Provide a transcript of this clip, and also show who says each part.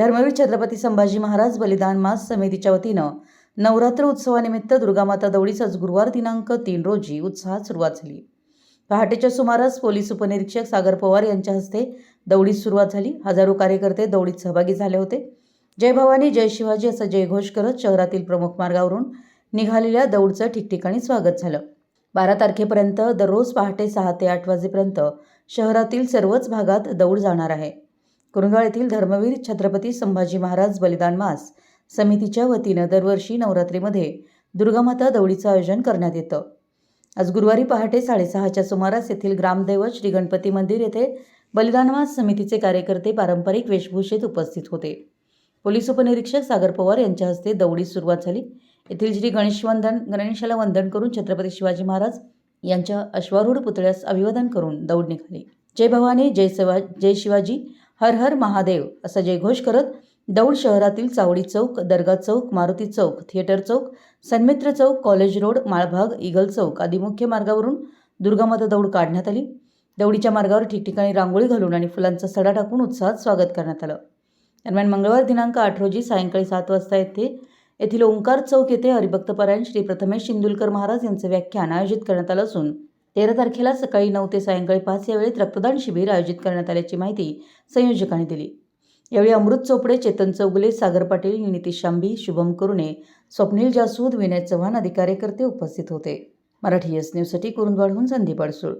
Speaker 1: धर्मवीर छत्रपती संभाजी महाराज बलिदान मास समितीच्या वतीनं नवरात्र उत्सवानिमित्त दुर्गामाता दौडीस आज गुरुवार दिनांक तीन रोजी उत्साहात सुरुवात झाली. पहाटेच्या सुमारास पोलीस उपनिरीक्षक सागर पवार यांच्या हस्ते दौडीस सुरुवात झाली. हजारो कार्यकर्ते दौडीत सहभागी झाले होते. जय भवानी जय शिवाजी असा जयघोष करत शहरातील प्रमुख मार्गावरून निघालेल्या दौडचं ठिकठिकाणी स्वागत झालं. बारा तारखेपर्यंत दररोज पहाटे सहा ते आठ वाजेपर्यंत शहरातील सर्वच भागात दौड जाणार आहे. कुरुंगाळ येथील धर्मवीर छत्रपती संभाजी महाराज बलिदान मास समितीच्या वतीनं दरवर्षी नवरात्रीमध्ये दुर्गामाता दौडीचं आयोजन करण्यात येतं. आज गुरुवारी पहाटे साडेसहाच्या सुमारास येथील ग्रामदैवत श्री गणपती मंदिर येथे बलिदान मास समितीचे कार्यकर्ते पारंपरिक वेशभूषेत उपस्थित होते. पोलीस उपनिरीक्षक सागर पवार यांच्या हस्ते दौडीस सुरुवात झाली. येथील श्री गणेशवंदन गणेशाला वंदन करून छत्रपती शिवाजी महाराज यांच्या अश्वारूढ पुतळ्यास अभिवादन करून दौड निघाली. जय भवानी जय सवा जय शिवाजी. हर हर महादेव असा जयघोष करत दौड शहरातील चावडी चौक दर्गा चौक मारुती चौक थिएटर चौक सन्मित्र चौक कॉलेज रोड माळभाग इगल चौक आदी मुख्य मार्गावरून दुर्गामाता दौड काढण्यात आली. दौडीच्या मार्गावर ठिकठिकाणी रांगोळी घालून आणि फुलांचा सडा टाकून उत्साहात स्वागत करण्यात आलं. दरम्यान मंगळवार दिनांक आठ रोजी सायंकाळी सात वाजता येथे येथील ओंकार चौक येथे हरिभक्तपरायण श्री प्रथमेश शिंदुलकर महाराज यांचं व्याख्यान आयोजित करण्यात आलं असून तेरा तारखेला सकाळी नऊ ते सायंकाळी पाच या वेळेत रक्तदान शिबिर आयोजित करण्यात आल्याची माहिती संयोजकांनी दिली. यावेळी अमृत चोपडे चेतन चौगुले सागर पाटील नितीश शांबी शुभम करुणे स्वप्नील जासूद विनय चव्हाण आदी कार्यकर्ते उपस्थित होते. मराठी एस न्यूजसाठी कुरुंदवाडहून संदीप अडसूळ.